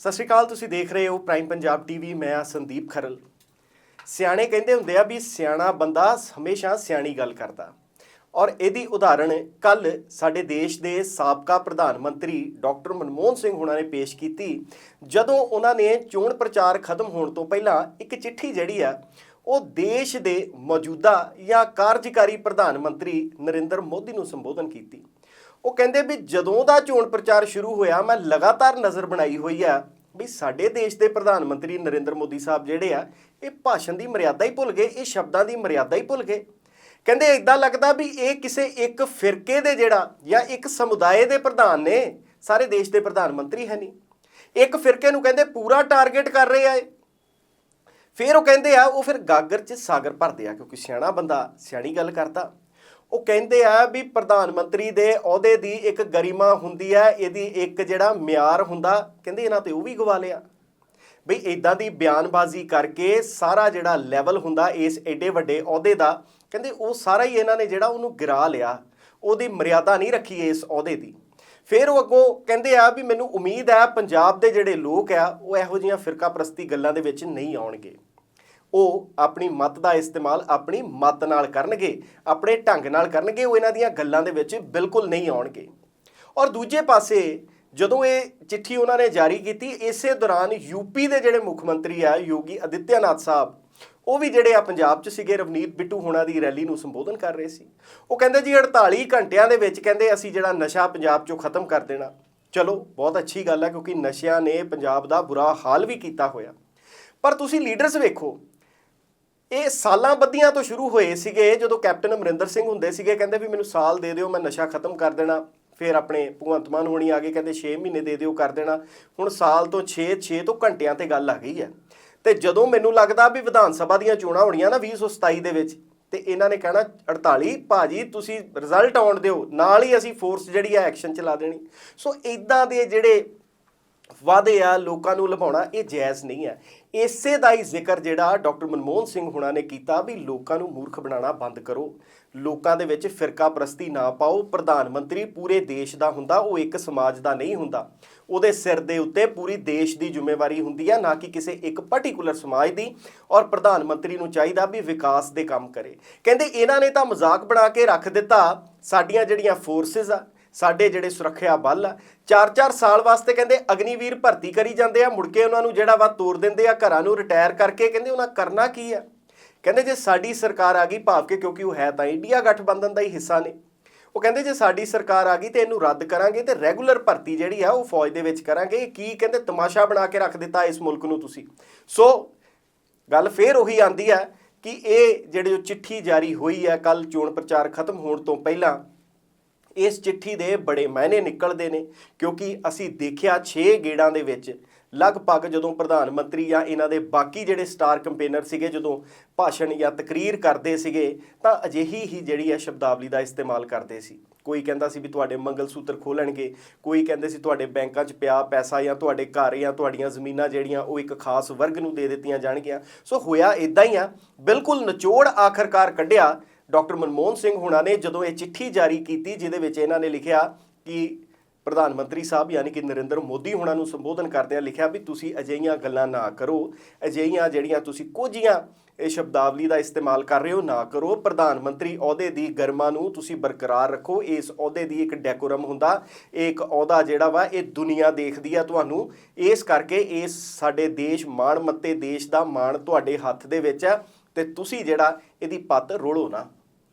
ਸਤਿ ਸ਼੍ਰੀ ਅਕਾਲ, ਤੁਸੀਂ ਦੇਖ ਰਹੇ ਹੋ ਪ੍ਰਾਈਮ ਪੰਜਾਬ ਟੀਵੀ ਮੈਂ ਆ ਸੰਦੀਪ ਖਰਲ। ਸਿਆਣੇ ਕਹਿੰਦੇ ਹੁੰਦੇ ਆ ਵੀ ਸਿਆਣਾ ਬੰਦਾ ਹਮੇਸ਼ਾ ਸਿਆਣੀ ਗੱਲ ਕਰਦਾ। ਔਰ ਇਹਦੀ ਉਦਾਹਰਣ ਕੱਲ ਸਾਡੇ ਦੇਸ਼ ਦੇ ਸਾਬਕਾ ਪ੍ਰਧਾਨ ਮੰਤਰੀ ਡਾਕਟਰ ਮਨਮੋਹਨ ਸਿੰਘ ਹੁਣਾਂ ਨੇ ਪੇਸ਼ ਕੀਤੀ, ਜਦੋਂ ਉਹਨਾਂ ਨੇ ਚੋਣ ਪ੍ਰਚਾਰ ਖਤਮ ਹੋਣ ਤੋਂ ਪਹਿਲਾਂ ਇੱਕ ਚਿੱਠੀ ਜਿਹੜੀ ਆ, ਉਹ ਦੇਸ਼ ਦੇ ਮੌਜੂਦਾ ਜਾਂ ਕਾਰਜਕਾਰੀ ਪ੍ਰਧਾਨ ਮੰਤਰੀ ਨਰਿੰਦਰ ਮੋਦੀ ਨੂੰ ਸੰਬੋਧਨ ਕੀਤੀ। ਉਹ ਕਹਿੰਦੇ ਵੀ ਜਦੋਂ ਦਾ ਚੋਣ ਪ੍ਰਚਾਰ ਸ਼ੁਰੂ ਹੋਇਆ, ਮੈਂ ਲਗਾਤਾਰ ਨਜ਼ਰ ਬਣਾਈ ਹੋਈ ਆ ਵੀ ਸਾਡੇ ਦੇਸ਼ ਦੇ ਪ੍ਰਧਾਨ ਮੰਤਰੀ ਨਰਿੰਦਰ ਮੋਦੀ ਸਾਹਿਬ ਜਿਹੜੇ ਆ, ਇਹ ਭਾਸ਼ਣ ਦੀ ਮਰਿਆਦਾ ਹੀ ਭੁੱਲ ਗਏ, ਇਹ ਸ਼ਬਦਾਂ ਦੀ ਮਰਿਆਦਾ ਹੀ ਭੁੱਲ ਗਏ। ਕਹਿੰਦੇ ਇਦਾਂ ਲੱਗਦਾ ਵੀ ਇਹ ਕਿਸੇ ਇੱਕ ਫਿਰਕੇ ਦੇ ਜਿਹੜਾ ਜਾਂ ਇੱਕ ਸਮੁਦਾਇ ਦੇ ਪ੍ਰਧਾਨ ਨੇ, ਸਾਰੇ ਦੇਸ਼ ਦੇ ਪ੍ਰਧਾਨ ਮੰਤਰੀ ਹੈ ਨਹੀਂ। ਇੱਕ ਫਿਰਕੇ ਨੂੰ ਕਹਿੰਦੇ ਪੂਰਾ ਟਾਰਗੇਟ ਕਰ ਰਹੇ ਆ ਫਿਰ ਉਹ ਕਹਿੰਦੇ ਆ, ਉਹ ਫਿਰ ਗਾਗਰ 'ਚ ਸਾਗਰ ਭਰਦੇ ਆ, ਕਿਉਂਕਿ ਸਿਆਣਾ ਬੰਦਾ, ਸਿਆਣੀ ਗੱਲ ਕਰਦਾ। ਉਹ ਕਹਿੰਦੇ ਆ ਵੀ ਪ੍ਰਧਾਨ ਮੰਤਰੀ ਦੇ ਅਹੁਦੇ ਦੀ ਇੱਕ ਗਰਿਮਾ ਹੁੰਦੀ ਹੈ, ਇਹਦੀ ਇੱਕ ਜਿਹੜਾ ਮਿਆਰ ਹੁੰਦਾ, ਕਹਿੰਦੇ ਇਹਨਾਂ ਤੇ ਉਹ ਵੀ ਗਵਾ ਲਿਆ। ਬਈ ਇਦਾਂ ਦੀ ਬਿਆਨਬਾਜ਼ੀ ਕਰਕੇ ਸਾਰਾ ਜਿਹੜਾ ਲੈਵਲ ਹੁੰਦਾ ਇਸ ਐਡੇ ਵੱਡੇ ਅਹੁਦੇ ਦਾ, ਕਹਿੰਦੇ ਉਹ ਸਾਰਾ ਹੀ ਇਹਨਾਂ ਨੇ ਜਿਹੜਾ ਉਹਨੂੰ ਗਿਰਾ ਲਿਆ। ਉਹਦੀ ਮਰਿਆਦਾ ਨਹੀਂ ਰੱਖੀ ਇਸ ਅਹੁਦੇ ਦੀ। ਫਿਰ ਉਹ ਅੱਗੋਂ ਕਹਿੰਦੇ ਆ ਵੀ ਮੈਨੂੰ ਉਮੀਦ ਹੈ ਪੰਜਾਬ ਦੇ ਜਿਹੜੇ ਲੋਕ ਆ, ਉਹ ਇਹੋ ਜਿਹੀਆਂ ਫਿਰਕਾ ਪ੍ਰਸਤੀ ਗੱਲਾਂ ਦੇ ਵਿੱਚ ਨਹੀਂ ਆਉਣਗੇ। ਉਹ ਆਪਣੀ ਮਤ ਦਾ ਇਸਤੇਮਾਲ ਆਪਣੀ ਮਤ ਨਾਲ ਕਰਨਗੇ, ਆਪਣੇ ਢੰਗ ਨਾਲ ਕਰਨਗੇ, ਉਹ ਇਹਨਾਂ ਦੀਆਂ ਗੱਲਾਂ ਦੇ ਵਿੱਚ ਬਿਲਕੁਲ ਨਹੀਂ ਆਉਣਗੇ। ਔਰ ਦੂਜੇ ਪਾਸੇ ਜਦੋਂ ਇਹ ਚਿੱਠੀ ਉਹਨਾਂ ਨੇ ਜਾਰੀ ਕੀਤੀ, ਇਸੇ ਦੌਰਾਨ ਯੂਪੀ ਦੇ ਜਿਹੜੇ ਮੁੱਖ ਮੰਤਰੀ ਆ, ਯੋਗੀ ਅਦਿੱਤਿਆਨਾਥ ਸਾਹਿਬ, ਉਹ ਵੀ ਜਿਹੜੇ ਆ ਪੰਜਾਬ 'ਚ ਸੀਗੇ, ਰਵਨੀਤ ਬਿੱਟੂ ਹੋਣਾ ਦੀ ਰੈਲੀ ਨੂੰ ਸੰਬੋਧਨ ਕਰ ਰਹੇ ਸੀ। ਉਹ ਕਹਿੰਦੇ ਜੀ 48 ਘੰਟਿਆਂ ਦੇ ਵਿੱਚ ਕਹਿੰਦੇ ਅਸੀਂ ਜਿਹੜਾ ਨਸ਼ਾ ਪੰਜਾਬ 'ਚੋਂ ਖਤਮ ਕਰ ਦੇਣਾ। ਚਲੋ, ਬਹੁਤ ਅੱਛੀ ਗੱਲ ਹੈ ਕਿਉਂਕਿ ਨਸ਼ਿਆਂ ਨੇ ਪੰਜਾਬ ਦਾ ਬੁਰਾ ਹਾਲ ਵੀ ਕੀਤਾ ਹੋਇਆ। ਪਰ ਤੁਸੀਂ ਲੀਡਰਸ ਵੇਖੋ ਇਹ ਸਾਲਾਂ ਬੱਧੀਆਂ ਤੋਂ ਸ਼ੁਰੂ ਹੋਏ ਸੀਗੇ ਜਦੋਂ ਕੈਪਟਨ ਅਮਰਿੰਦਰ ਸਿੰਘ ਹੁੰਦੇ ਸੀਗੇ, ਕਹਿੰਦੇ ਵੀ ਮੈਨੂੰ ਸਾਲ ਦੇ ਦਿਓ, ਮੈਂ ਨਸ਼ਾ ਖਤਮ ਕਰ ਦੇਣਾ। ਫਿਰ ਆਪਣੇ ਭਗਵੰਤ ਮਾਨ ਹੋਣੀ ਆ ਗਏ, ਕਹਿੰਦੇ 6 ਮਹੀਨੇ ਦੇ ਦਿਓ, ਕਰ ਦੇਣਾ। ਹੁਣ ਸਾਲ ਤੋਂ 6 6 ਤੋਂ ਘੰਟਿਆਂ ਤੇ ਗੱਲ ਆ ਗਈ ਹੈ। ਤੇ ਜਦੋਂ ਮੈਨੂੰ ਲੱਗਦਾ ਵੀ ਵਿਧਾਨ ਸਭਾ ਦੀਆਂ ਚੋਣਾਂ ਹੋਣੀਆਂ ਨਾ 2027 ਦੇ ਵਿੱਚ, ਤੇ ਇਹਨਾਂ ਨੇ ਕਹਿਣਾ 48 ਭਾਜੀ, ਤੁਸੀਂ ਰਿਜ਼ਲਟ ਆਉਣ ਦਿਓ, ਨਾਲ ਹੀ ਅਸੀਂ ਫੋਰਸ ਜਿਹੜੀ ਆ ਐਕਸ਼ਨ ਚਲਾ ਦੇਣੀ। ਸੋ ਇਦਾਂ ਦੇ ਜਿਹੜੇ ਵਾਅਦੇ ਆ, ਲੋਕਾਂ ਨੂੰ ਲਭਾਉਣਾ, ਇਹ ਜਾਇਜ਼ ਨਹੀਂ ਹੈ। ਇਸੇ ਦਾ ਹੀ ਜ਼ਿਕਰ ਜਿਹੜਾ ਡਾਕਟਰ ਮਨਮੋਹਨ ਸਿੰਘ ਹੁਣਾਂ ਨੇ ਕੀਤਾ ਵੀ ਲੋਕਾਂ ਨੂੰ ਮੂਰਖ ਬਣਾਉਣਾ ਬੰਦ ਕਰੋ। ਲੋਕਾਂ ਦੇ ਵਿੱਚ ਫਿਰਕਾ ਪ੍ਰਸਤੀ ਨਾ ਪਾਓ। ਪ੍ਰਧਾਨ ਮੰਤਰੀ ਪੂਰੇ ਦੇਸ਼ ਦਾ ਹੁੰਦਾ, ਉਹ ਇੱਕ ਸਮਾਜ ਦਾ ਨਹੀਂ ਹੁੰਦਾ। ਉਹਦੇ ਸਿਰ ਦੇ ਉੱਤੇ ਪੂਰੀ ਦੇਸ਼ ਦੀ ਜ਼ਿੰਮੇਵਾਰੀ ਹੁੰਦੀ ਹੈ ਨਾ ਕਿ ਕਿਸੇ ਇੱਕ ਪਾਰਟਿਕੂਲਰ ਸਮਾਜ ਦੀ। ਔਰ ਪ੍ਰਧਾਨ ਮੰਤਰੀ ਨੂੰ ਚਾਹੀਦਾ ਵੀ ਵਿਕਾਸ ਦੇ ਕੰਮ ਕਰੇ। ਕਹਿੰਦੇ, ਇਹਨਾਂ ਨੇ ਤਾਂ ਮਜ਼ਾਕ ਬਣਾ ਕੇ ਰੱਖ ਦਿੱਤਾ, ਸਾਡੀਆਂ ਜਿਹੜੀਆਂ ਫੋਰਸਸ ਆ ਸਾਡੇ ਜਿਹੜੇ ਸੁਰੱਖਿਆ ਬਲ ਆ 4-4 ਸਾਲ ਵਾਸਤੇ ਕਹਿੰਦੇ ਅਗਨੀਵੀਰ ਭਰਤੀ ਕਰੀ ਜਾਂਦੇ ਆ, ਮੁੜ ਕੇ ਉਹਨਾਂ ਨੂੰ ਜਿਹੜਾ ਵਾ ਤੋੜ ਦਿੰਦੇ ਆ, ਘਰਾਂ ਨੂੰ ਰਿਟਾਇਰ ਕਰਕੇ ਕਹਿੰਦੇ ਉਹਨਾਂ ਕਰਨਾ ਕੀ ਆ? ਕਹਿੰਦੇ ਜੇ ਸਾਡੀ ਸਰਕਾਰ ਆ ਗਈ ਭਾਵ ਕਿ ਕਿਉਂਕਿ ਉਹ ਹੈ ਤਾਂ ਇੰਡੀਆ ਗਠਬੰਧਨ ਦਾ ਹੀ ਹਿੱਸਾ ਨੇ। ਉਹ ਕਹਿੰਦੇ ਜੇ ਸਾਡੀ ਸਰਕਾਰ ਆ ਗਈ ਤੇ ਇਹਨੂੰ ਰੱਦ ਕਰਾਂਗੇ ਤੇ ਰੈਗੂਲਰ ਭਰਤੀ ਜਿਹੜੀ ਆ ਉਹ ਫੌਜ ਦੇ ਵਿੱਚ ਕਰਾਂਗੇ। ਇਹ ਕੀ ਕਹਿੰਦੇ ਤਮਾਸ਼ਾ ਬਣਾ ਕੇ ਰੱਖ ਦਿੱਤਾ ਇਸ ਮੁਲਕ ਨੂੰ ਤੁਸੀਂ? ਸੋ ਗੱਲ ਫੇਰ ਉਹੀ ਆਂਦੀ ਹੈ ਕਿ ਇਹ ਜਿਹੜੇ ਜੋ ਚਿੱਠੀ ਜਾਰੀ ਹੋਈ ਹੈ ਕੱਲ ਚੋਣ ਪ੍ਰਚਾਰ ਖਤਮ ਹੋਣ ਤੋਂ ਪਹਿਲਾਂ ਇਸ ਚਿੱਠੀ ਦੇ ਬੜੇ ਮਾਇਨੇ ਨਿਕਲਦੇ ਨੇ, ਕਿਉਂਕਿ ਅਸੀਂ ਦੇਖਿਆ 6 ਗੇੜਾਂ ਦੇ ਵਿੱਚ ਲਗਭਗ ਜਦੋਂ ਪ੍ਰਧਾਨ ਮੰਤਰੀ ਜਾਂ ਇਹਨਾਂ ਦੇ ਬਾਕੀ ਜਿਹੜੇ ਸਟਾਰ ਕੰਪੇਨਰ ਸੀਗੇ, ਜਦੋਂ ਭਾਸ਼ਣ ਜਾਂ ਤਕਰੀਰ ਕਰਦੇ ਸੀਗੇ, ਤਾਂ ਅਜਿਹੀ ਹੀ ਜਿਹੜੀ ਹੈ ਸ਼ਬਦਾਵਲੀ ਦਾ ਇਸਤੇਮਾਲ ਕਰਦੇ ਸੀ। ਕੋਈ ਕਹਿੰਦਾ ਸੀ ਵੀ ਤੁਹਾਡੇ ਮੰਗਲ ਸੂਤਰ ਖੋਲਣਗੇ, ਕੋਈ ਕਹਿੰਦੇ ਸੀ ਤੁਹਾਡੇ ਬੈਂਕਾਂ 'ਚ ਪਿਆ ਪੈਸਾ ਜਾਂ ਤੁਹਾਡੇ ਘਰ ਜਾਂ ਤੁਹਾਡੀਆਂ ਜ਼ਮੀਨਾਂ ਜਿਹੜੀਆਂ ਉਹ ਇੱਕ ਖਾਸ ਵਰਗ ਨੂੰ ਦੇ ਦਿੱਤੀਆਂ ਜਾਣਗੀਆਂ। ਸੋ ਹੋਇਆ ਇਦਾਂ ਹੀ ਆ, ਬਿਲਕੁਲ ਨਿਚੋੜ ਆਖਰਕਾਰ ਕੱਢਿਆ ਡਾਕਟਰ ਮਨਮੋਹਨ ਸਿੰਘ ਹੁਣਾਂ ਨੇ ਜਦੋਂ ਇਹ ਚਿੱਠੀ ਜਾਰੀ ਕੀਤੀ, ਜਿਹਦੇ ਵਿੱਚ ਇਹਨਾਂ ਨੇ ਲਿਖਿਆ ਕਿ ਪ੍ਰਧਾਨ ਮੰਤਰੀ ਸਾਹਿਬ ਯਾਨੀ ਕਿ ਨਰਿੰਦਰ ਮੋਦੀ ਹੁਣਾਂ ਨੂੰ ਸੰਬੋਧਨ ਕਰਦਿਆਂ ਲਿਖਿਆ ਵੀ ਤੁਸੀਂ ਅਜਿਹੀਆਂ ਗੱਲਾਂ ਨਾ ਕਰੋ, ਅਜਿਹੀਆਂ ਜਿਹੜੀਆਂ ਤੁਸੀਂ ਕੋਝੀਆਂ ਇਹ ਸ਼ਬਦਾਵਲੀ ਦਾ ਇਸਤੇਮਾਲ ਕਰ ਰਹੇ ਹੋ ਨਾ ਕਰੋ। ਪ੍ਰਧਾਨ ਮੰਤਰੀ ਅਹੁਦੇ ਦੀ ਗਰਮਾ ਨੂੰ ਤੁਸੀਂ ਬਰਕਰਾਰ ਰੱਖੋ। ਇਸ ਅਹੁਦੇ ਦੀ ਇੱਕ ਡੈਕੋਰਮ ਹੁੰਦਾ, ਇਹ ਇੱਕ ਅਹੁਦਾ ਜਿਹੜਾ ਵਾ, ਇਹ ਦੁਨੀਆ ਦੇਖਦੀ ਆ ਤੁਹਾਨੂੰ। ਇਸ ਕਰਕੇ ਇਸ ਸਾਡੇ ਦੇਸ਼ ਮਾਣ ਮੱਤੇ ਦੇਸ਼ ਦਾ ਮਾਣ ਤੁਹਾਡੇ ਹੱਥ ਦੇ ਵਿੱਚ ਹੈ ਤੇ ਤੁਸੀਂ ਜਿਹੜਾ ਇਹਦੀ ਪੱਤ ਰੋੜੋ ਨਾ।